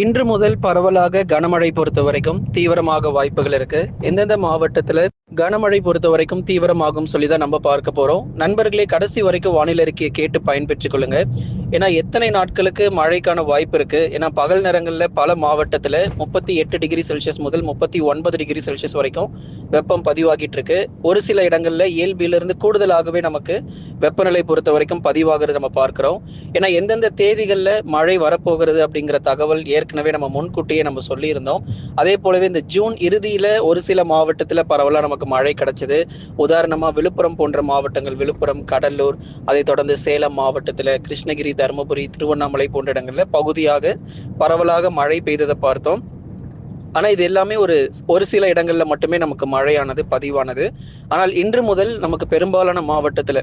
இன்று முதல் பரவலாக கனமழை பொறுத்த வரைக்கும் தீவிரமாக வாய்ப்புகள் இருக்கு. எந்தெந்த மாவட்டத்துல கனமழை பொறுத்த வரைக்கும் தீவிரமாகும் சொல்லி தான் நம்ம பார்க்க போறோம். நண்பர்களே கடைசி வரைக்கும் வானிலை அறிக்கையை கேட்டு பயன்பெற்றுக் கொள்ளுங்க. ஏன்னா எத்தனை நாட்களுக்கு மழைக்கான வாய்ப்பு இருக்கு? ஏன்னா பகல் நேரங்களில் பல மாவட்டத்தில் முப்பத்தி எட்டு டிகிரி செல்சியஸ் முதல் முப்பத்தி ஒன்பது டிகிரி செல்சியஸ் வரைக்கும் வெப்பம் பதிவாகிட்டு இருக்கு. ஒரு சில இடங்களில் இயல்பிலிருந்து கூடுதலாகவே நமக்கு வெப்பநிலை பொறுத்த வரைக்கும் பதிவாகிறது நம்ம பார்க்கிறோம். ஏன்னா எந்தெந்த தேதிகளில் மழை வரப்போகிறது அப்படிங்கிற தகவல் ஏற்கனவே நம்ம முன்கூட்டியே நம்ம சொல்லியிருந்தோம். அதே போலவே இந்த ஜூன் இறுதியில் ஒரு சில மாவட்டத்தில் பரவலாக நமக்கு மழை கிடைச்சது. உதாரணமாக விழுப்புரம் போன்ற மாவட்டங்கள் விழுப்புரம் கடலூர் அதை தொடர்ந்து சேலம் மாவட்டத்தில் கிருஷ்ணகிரி தருமபுரி திருவண்ணாமலை போன்ற இடங்களில் பகுதியாக பரவலாக மழை பெய்ததை பார்த்தோம். ஆனா இது எல்லாமே ஒரு ஒரு சில இடங்கள்ல மட்டுமே நமக்கு மழையானது பதிவானது. ஆனால் இன்று முதல் நமக்கு பெரும்பாலான மாவட்டத்துல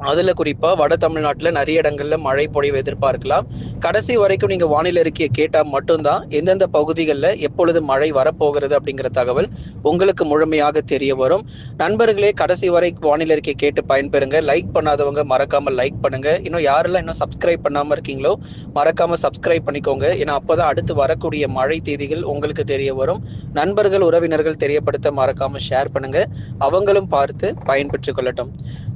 அதுல குறிப்பா வட தமிழ்நாட்டுல நிறைய இடங்கள்ல மழை பொழிவு எதிர்பார்க்கலாம். கடைசி வரைக்கும் நீங்க வானிலை அறிக்கையை கேட்டா மட்டும்தான் எந்தெந்த பகுதிகளில் எப்பொழுது மழை வரப்போகிறது அப்படிங்கிற தகவல் உங்களுக்கு முழுமையாக தெரிய வரும். நண்பர்களே கடைசி வரை வானிலை அறிக்கை கேட்டு பயன்பெறுங்க. லைக் பண்ணாதவங்க மறக்காம லைக் பண்ணுங்க. இன்னும் யாரெல்லாம் இன்னும் சப்ஸ்கிரைப் பண்ணாம இருக்கீங்களோ மறக்காம சப்ஸ்கிரைப் பண்ணிக்கோங்க. ஏன்னா அப்போதான் அடுத்து வரக்கூடிய மழை தேதிகள் உங்களுக்கு தெரிய வரும். நண்பர்கள் உறவினர்கள் தெரியப்படுத்த மறக்காம ஷேர் பண்ணுங்க. அவங்களும் பார்த்து பயன்பெற்றுக் கொள்ளட்டும்.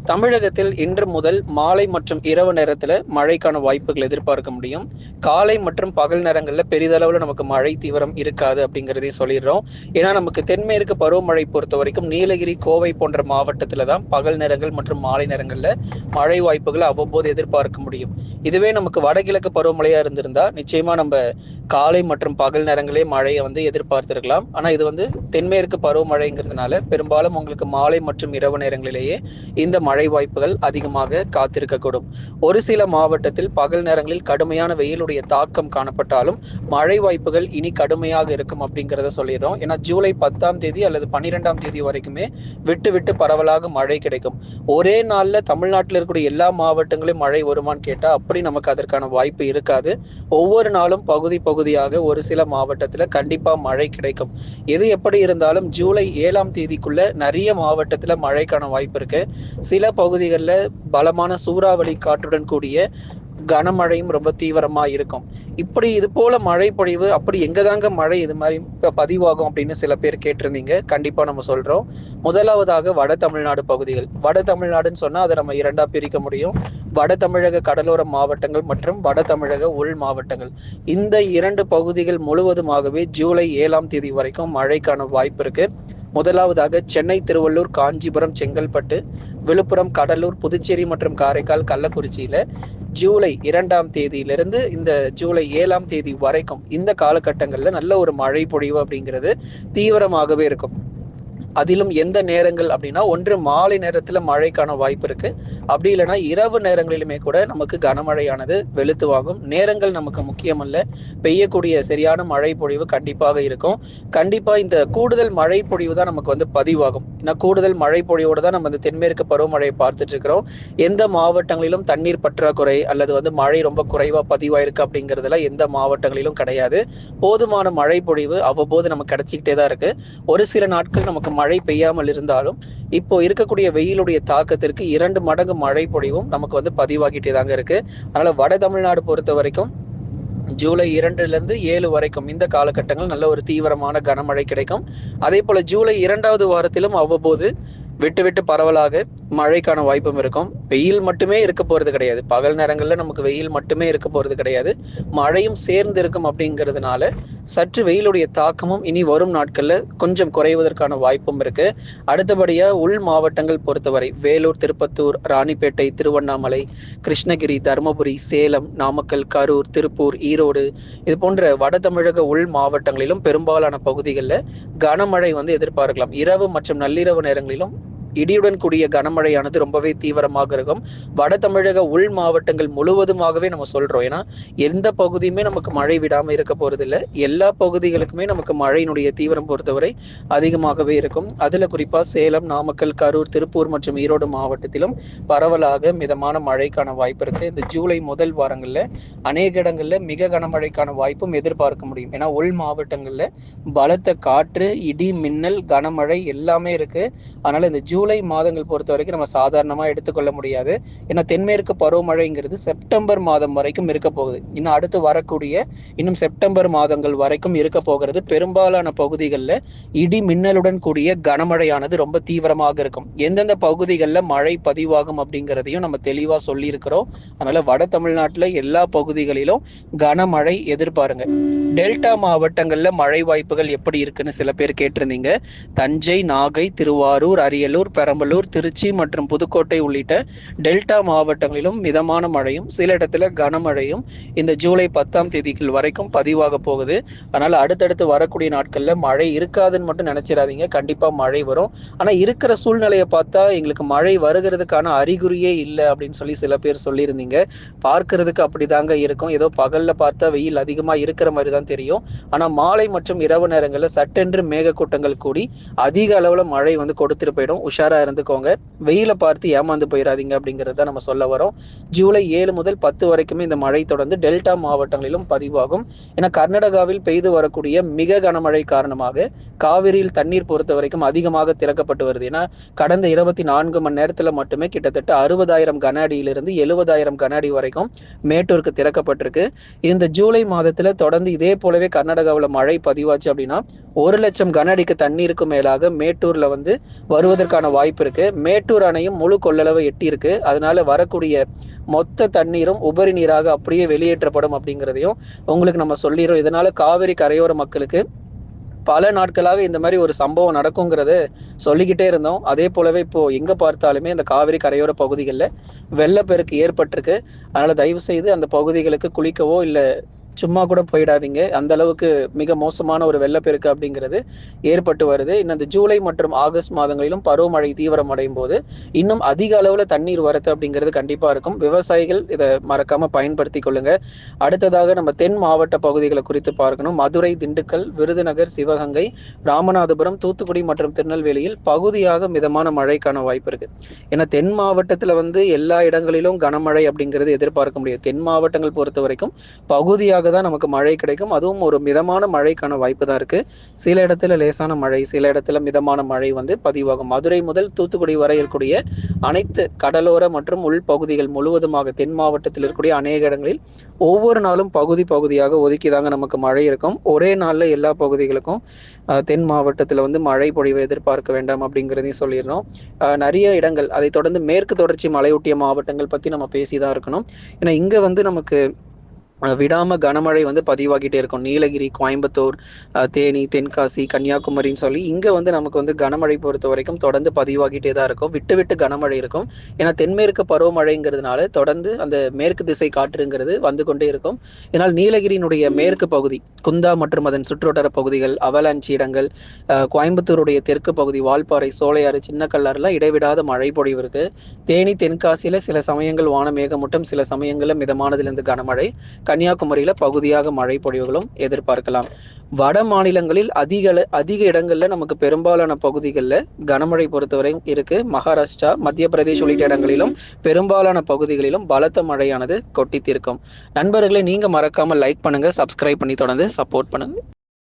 தமிழகத்தில் இன்று முதல் மாலை மற்றும் இரவு நேரத்துல மழைக்கான வாய்ப்புகள் எதிர்பார்க்க முடியும். காலை மற்றும் பகல் நேரங்கள்ல பெரிதளவுல நமக்கு மழை தீவிரம் இருக்காது அப்படிங்கிறதையும் சொல்லிடுறோம். ஏன்னா நமக்கு தென்மேற்கு பருவமழை பொறுத்த வரைக்கும் நீலகிரி கோவை போன்ற மாவட்டத்துல தான் பகல் நேரங்கள் மற்றும் மாலை நேரங்கள்ல மழை வாய்ப்புகளை அவ்வப்போது எதிர்பார்க்க முடியும். இதுவே நமக்கு வடகிழக்கு பருவமழையா இருந்திருந்தா நிச்சயமா நம்ம காலை மற்றும் பகல் நேரங்களே மழையை வந்து எதிர்பார்த்திருக்கலாம். ஆனா இது வந்து தென்மேற்கு பருவமழைங்கிறதுனால பெரும்பாலும் உங்களுக்கு மாலை மற்றும் இரவு நேரங்களிலேயே இந்த மழை வாய்ப்புகள் அதிகமாக காத்திருக்கக்கூடும். ஒரு சில மாவட்டத்தில் பகல் நேரங்களில் கடுமையான வெயிலுடைய தாக்கம் காணப்பட்டாலும் மழை வாய்ப்புகள் இனி கடுமையாக இருக்கும் அப்படிங்கிறத சொல்லிடுறோம். ஏன்னா ஜூலை பத்தாம் தேதி அல்லது பன்னிரெண்டாம் தேதி வரைக்குமே விட்டு விட்டு பரவலாக மழை கிடைக்கும். ஒரே நாளில் தமிழ்நாட்டில் இருக்கக்கூடிய எல்லா மாவட்டங்களையும் மழை வருமான்னு கேட்டால் அப்படி நமக்கு அதற்கான வாய்ப்பு இருக்காது. ஒவ்வொரு நாளும் பகுதி பகுதியாக ஒரு சில மாவட்டத்தில் கண்டிப்பாக மழை கிடைக்கும். எது எப்படி இருந்தாலும் ஜூலை ஏழாம் தேதிக்குள்ள நிறைய மாவட்டத்தில் மழைக்கான வாய்ப்பு இருக்கு. சில பகுதிகளில் பலமான சூறாவளி காற்றுடன் கூடிய கனமழையும் ரொம்ப தீவிரமா இருக்கும். இப்படி இது போல மழை பொழிவு அப்படி எங்க தாங்க மழை இது மாதிரி பதிவாகும் அப்படின்னு சில பேர் கேட்டிருந்தீங்க. கண்டிப்பா நம்ம சொல்றோம். முதலாவதாக வட தமிழ்நாடு பகுதிகள். வட தமிழ்நாடுன்னு சொன்னா அதை நம்ம இரண்டா பிரிக்க முடியும். வட தமிழக கடலோர மாவட்டங்கள் மற்றும் வட தமிழக உள் மாவட்டங்கள். இந்த இரண்டு பகுதிகள் முழுவதுமாகவே ஜூலை ஏழாம் தேதி வரைக்கும் மழைக்கான வாய்ப்பு இருக்கு. முதலாவதாக சென்னை திருவள்ளூர் காஞ்சிபுரம் செங்கல்பட்டு விழுப்புரம் கடலூர் புதுச்சேரி மற்றும் காரைக்கால் கள்ளக்குறிச்சியில ஜூலை இரண்டாம் தேதியிலிருந்து இந்த ஜூலை ஏழாம் தேதி வரைக்கும் இந்த காலகட்டங்களில் நல்ல ஒரு மழை பொழிவு அப்படிங்கிறது தீவிரமாகவே இருக்கும். அதிலும் எந்த நேரங்கள் அப்படின்னா ஒன்று மாலை நேரத்தில் மழைக்கான வாய்ப்பு இருக்கு. அப்படி இல்லைன்னா இரவு நேரங்களிலுமே கூட நமக்கு கனமழையானது வெளுத்து வாங்கும். நேரங்கள் நமக்கு முக்கியமல்ல. பெய்யக்கூடிய சரியான மழை பொழிவு கண்டிப்பாக இருக்கும். கண்டிப்பா இந்த கூடுதல் மழை பொழிவு தான் நமக்கு வந்து பதிவாகும். ஏன்னா கூடுதல் மழை பொழிவோடு தான் நம்ம இந்த தென்மேற்கு பருவமழையை பார்த்துட்டு இருக்கிறோம். எந்த மாவட்டங்களிலும் தண்ணீர் பற்றாக்குறை அல்லது வந்து மழை ரொம்ப குறைவா பதிவாயிருக்கு அப்படிங்கிறதுலாம் எந்த மாவட்டங்களிலும் கிடையாது. போதுமான மழை பொழிவு அவ்வப்போது நமக்கு கிடைச்சிக்கிட்டே தான் இருக்கு. ஒரு சில நாட்கள் நமக்கு மழை பெய்யாமல் இருந்தாலும் இப்போ இருக்கக்கூடிய வெயிலுடைய தாக்கத்திற்கு இரண்டு மடங்கு மழை பொழிவும் நமக்கு வந்து பதிவாகிட்டே தாங்க இருக்கு. அதனால வட தமிழ்நாடு பொறுத்த வரைக்கும் ஜூலை இரண்டுலேருந்து ஏழு வரைக்கும் இந்த காலகட்டங்கள் நல்ல ஒரு தீவிரமான கனமழை கிடைக்கும். அதே போல ஜூலை இரண்டாவது வாரத்திலும் அவ்வப்போது விட்டு விட்டு பரவலாக மழைக்கான வாய்ப்பும் இருக்கும். வெயில் மட்டுமே இருக்க போறது கிடையாது. பகல் நேரங்களில் நமக்கு வெயில் மட்டுமே இருக்க போறது கிடையாது. மழையும் சேர்ந்து இருக்கும் அப்படிங்கிறதுனால சற்று வெயிலுடைய தாக்கமும் இனி வரும் நாட்களில் கொஞ்சம் குறைவதற்கான வாய்ப்பும் இருக்கு. அடுத்தபடியாக உள் மாவட்டங்கள் பொறுத்தவரை வேலூர் திருப்பத்தூர் ராணிப்பேட்டை திருவண்ணாமலை கிருஷ்ணகிரி தருமபுரி சேலம் நாமக்கல் கரூர் திருப்பூர் ஈரோடு இது போன்ற வட தமிழக உள் மாவட்டங்களிலும் பெரும்பாலான பகுதிகளில் கனமழை வந்து எதிர்பார்க்கலாம். இரவு மற்றும் நள்ளிரவு நேரங்களிலும் இடியுடன் கூடிய கனமழையானது ரொம்பவே தீவிரமாக இருக்கும். வட தமிழக உள் மாவட்டங்கள் முழுவதுமாகவே நம்ம சொல்றோம். ஏன்னா எந்த பகுதியுமே நமக்கு மழை விடாம இருக்க போறது இல்லை எல்லா பகுதிகளுக்குமே நமக்கு மழையினுடைய தீவிரம் பொறுத்தவரை அதிகமாகவே இருக்கும். அதுல குறிப்பா சேலம் நாமக்கல் கரூர் திருப்பூர் மற்றும் ஈரோடு மாவட்டத்திலும் பரவலாக மிதமான மழைக்கான வாய்ப்பு இருக்கு. இந்த ஜூலை முதல் வாரங்கள்ல அநேக இடங்கள்ல மிக கனமழைக்கான வாய்ப்பும் எதிர்பார்க்க முடியும். ஏன்னா உள் மாவட்டங்கள்ல பலத்த காற்று இடி மின்னல் கனமழை எல்லாமே இருக்கு. அதனால இந்த ஜூ ஜூலை மாதங்கள் பொறுத்த வரைக்கும் நம்ம சாதாரணமாக எடுத்துக்கொள்ள முடியாது. ஏன்னா தென்மேற்கு பருவமழைங்கிறது செப்டம்பர் மாதம் வரைக்கும் இருக்க போகுது. இன்னும் அடுத்து வரக்கூடிய இன்னும் செப்டம்பர் மாதங்கள் வரைக்கும் இருக்க போகிறது. பெரும்பாலான பகுதிகளில் இடி மின்னலுடன் கூடிய கனமழையானது ரொம்ப தீவிரமாக இருக்கும். எந்தெந்த பகுதிகளில் மழை பதிவாகும் அப்படிங்கிறதையும் நம்ம தெளிவாக சொல்லியிருக்கிறோம். அதனால வட தமிழ்நாட்டில் எல்லா பகுதிகளிலும் கனமழை எதிர்பாருங்க. டெல்டா மாவட்டங்களில் மழை வாய்ப்புகள் எப்படி இருக்குன்னு சில பேர் கேட்டிருந்தீங்க. தஞ்சை நாகை திருவாரூர் அரியலூர் பெரம்பலூர் திருச்சி மற்றும் புதுக்கோட்டை உள்ளிட்ட டெல்டா மாவட்டங்களிலும் மிதமான மழையும் சில இடத்துல கனமழையும் இந்த ஜூலை பத்தாம் தேதிகள் வரைக்கும் பதிவாக போகுது. அதனால் அடுத்தடுத்து வரக்கூடிய நாட்களில் மழை இருக்காதுன்னு மட்டும் நினச்சிடாதீங்க. கண்டிப்பாக மழை வரும். ஆனால் இருக்கிற சூழ்நிலையை பார்த்தா எங்களுக்கு மழை வருகிறதுக்கான அறிகுறியே இல்லை அப்படின்னு சொல்லி சில பேர் சொல்லியிருந்தீங்க. பார்க்கறதுக்கு அப்படிதாங்க இருக்கும். ஏதோ பகலில் பார்த்தா வெயில் அதிகமாக இருக்கிற மாதிரி தான் தெரியும். ஆனால் மாலை மற்றும் இரவு நேரங்களில் சட்டென்று மேகக்கூட்டங்கள் கூடி அதிக அளவில் மழை வந்து கொடுத்துட்டு போயிடும். உஷாராக இருந்துக்கோங்க. வெயிலை பார்த்து ஏமாந்து போயிடாதீங்க அப்படிங்கிறத நம்ம சொல்ல வரோம். ஜூலை ஏழு முதல் பத்து வரைக்குமே இந்த மழை தொடர்ந்து டெல்டா மாவட்டங்களிலும் பதிவாகும். ஏன்னா கர்நாடகாவில் பெய்து வரக்கூடிய மிக கனமழை காரணமாக காவிரியில் தண்ணீர் பொறுத்த வரைக்கும் அதிகமாக திறக்கப்பட்டு வருது. ஏன்னா கடந்த இருபத்தி நான்கு மணி நேரத்தில் மட்டுமே கிட்டத்தட்ட அறுபதாயிரம் கன அடியிலிருந்து எழுபதாயிரம் கன அடி வரைக்கும் மேட்டூருக்கு திறக்கப்பட்டிருக்கு. இந்த ஜூலை மாதத்தில் தொடர்ந்து இதே போலவே கர்நாடகாவில் மழை பதிவாச்சு அப்படின்னா ஒரு லட்சம் கன அடிக்கு தண்ணீருக்கு மேலாக மேட்டூரில் வந்து வருவதற்கான வாய்ப்பு இருக்கு மேட்டூர் அணையும் முழு கொள்ளளவை எட்டி இருக்கு அதனால வரக்கூடிய மொத்த தண்ணீரும் உபரி நீராக அப்படியே வெளியேற்றப்படும் அப்படிங்கிறதையும் உங்களுக்கு நம்ம சொல்லிடுறோம். இதனால காவிரி கரையோர மக்களுக்கு பல நாட்களாக இந்த மாதிரி ஒரு சம்பவம் நடக்குங்கிறத சொல்லிக்கிட்டே இருந்தோம். அதே போலவே இப்போ எங்க பார்த்தாலுமே இந்த காவிரி கரையோர பகுதிகளில் வெள்ளப்பெருக்கு ஏற்பட்டிருக்கு. அதனால தயவு செய்து அந்த பகுதிகளுக்கு குளிக்கவோ இல்லை சும்மா கூட போயிடாதீங்க. அந்த அளவுக்கு மிக மோசமான ஒரு வெள்ளப்பெருக்கு அப்படிங்கிறது ஏற்பட்டு வருது. இன்னும் இந்த ஜூலை மற்றும் ஆகஸ்ட் மாதங்களிலும் பருவமழை தீவிரமடையும் போது இன்னும் அதிக அளவில் தண்ணீர் வரத்து அப்படிங்கிறது கண்டிப்பாக இருக்கும். விவசாயிகள் இதை மறக்காம பயன்படுத்தி கொள்ளுங்க. அடுத்ததாக நம்ம தென் மாவட்ட பகுதிகளை குறித்து பார்க்கணும். மதுரை திண்டுக்கல் விருதுநகர் சிவகங்கை ராமநாதபுரம் தூத்துக்குடி மற்றும் திருநெல்வேலியில் பகுதியாக மிதமான மழைக்கான வாய்ப்பு இருக்கு. ஏன்னா தென் மாவட்டத்தில் வந்து எல்லா இடங்களிலும் கனமழை அப்படிங்கிறது எதிர்பார்க்க முடியாது. தென் மாவட்டங்கள் பொறுத்த வரைக்கும் பகுதியாக தான் நமக்கு மழை கிடைக்கும். அதுவும் ஒரு மிதமான மழைக்கான வாய்ப்பு தான் இருக்கு. சில இடத்துல லேசான மழை சில இடத்துல மிதமான மழை வந்து பதிவாகும். மதுரை முதல் தூத்துக்குடி வரை இருக்கக்கூடிய அனைத்து கடலோர மற்றும் உள் பகுதிகள் முழுவதுமாக தென் மாவட்டத்தில் இருக்கக்கூடிய அநேக இடங்களில் ஒவ்வொரு நாளும் பகுதி பகுதியாக ஒதுக்கிதாங்க நமக்கு மழை இருக்கும். ஒரே நாளில் எல்லா பகுதிகளுக்கும் தென் மாவட்டத்தில் வந்து மழை பொழிவை எதிர்பார்க்க வேண்டாம் அப்படிங்கிறதையும் சொல்லிடுறோம் நிறைய இடங்கள் அதை தொடர்ந்து மேற்கு தொடர்ச்சி மலையொட்டிய மாவட்டங்கள் பற்றி நம்ம பேசி தான் இருக்கணும். ஏன்னா இங்கே வந்து நமக்கு விடாம கனமழை வந்து பதிவாகிட்டே இருக்கும். நீலகிரி கோயம்புத்தூர் தேனி தென்காசி கன்னியாகுமரின்னு சொல்லி இங்க வந்து நமக்கு வந்து கனமழை பொறுத்த வரைக்கும் தொடர்ந்து பதிவாகிட்டே தான் இருக்கும். விட்டு விட்டு கனமழை இருக்கும். ஏன்னா தென்மேற்கு பருவமழைங்கிறதுனால தொடர்ந்து அந்த மேற்கு திசை காற்றுங்கிறது வந்து கொண்டே இருக்கும். இதனால் நீலகிரியினுடைய மேற்கு பகுதி குந்தா மற்றும் அதன் சுற்றுவட்டார பகுதிகள் அவலாஞ்சி இடங்கள் கோயம்புத்தூருடைய தெற்கு பகுதி வால்பாறை சோலையாறு சின்ன கல்லாறுலாம் இடைவிடாத மழை பொழிவு இருக்கு. தேனி தென்காசியில சில சமயங்கள் வான மேகமூட்டம் சில சமயங்களில் மிதமானதிலிருந்து கனமழை. கன்னியாகுமரியில் பகுதியாக மழை பொழிவுகளும் எதிர்பார்க்கலாம். வட மாநிலங்களில் அதிக அதிக இடங்களில் நமக்கு பெரும்பாலான பகுதிகளில் கனமழை பொறுத்தவரை இருக்கு. மகாராஷ்டிரா மத்திய பிரதேஷ் உள்ளிட்ட இடங்களிலும் பெரும்பாலான பகுதிகளிலும் பலத்த மழையானது கொட்டி தீர்க்கும். நண்பர்களை நீங்க மறக்காம லைக் பண்ணுங்க சப்ஸ்கிரைப் பண்ணி தொடர்ந்து சப்போர்ட் பண்ணுங்க.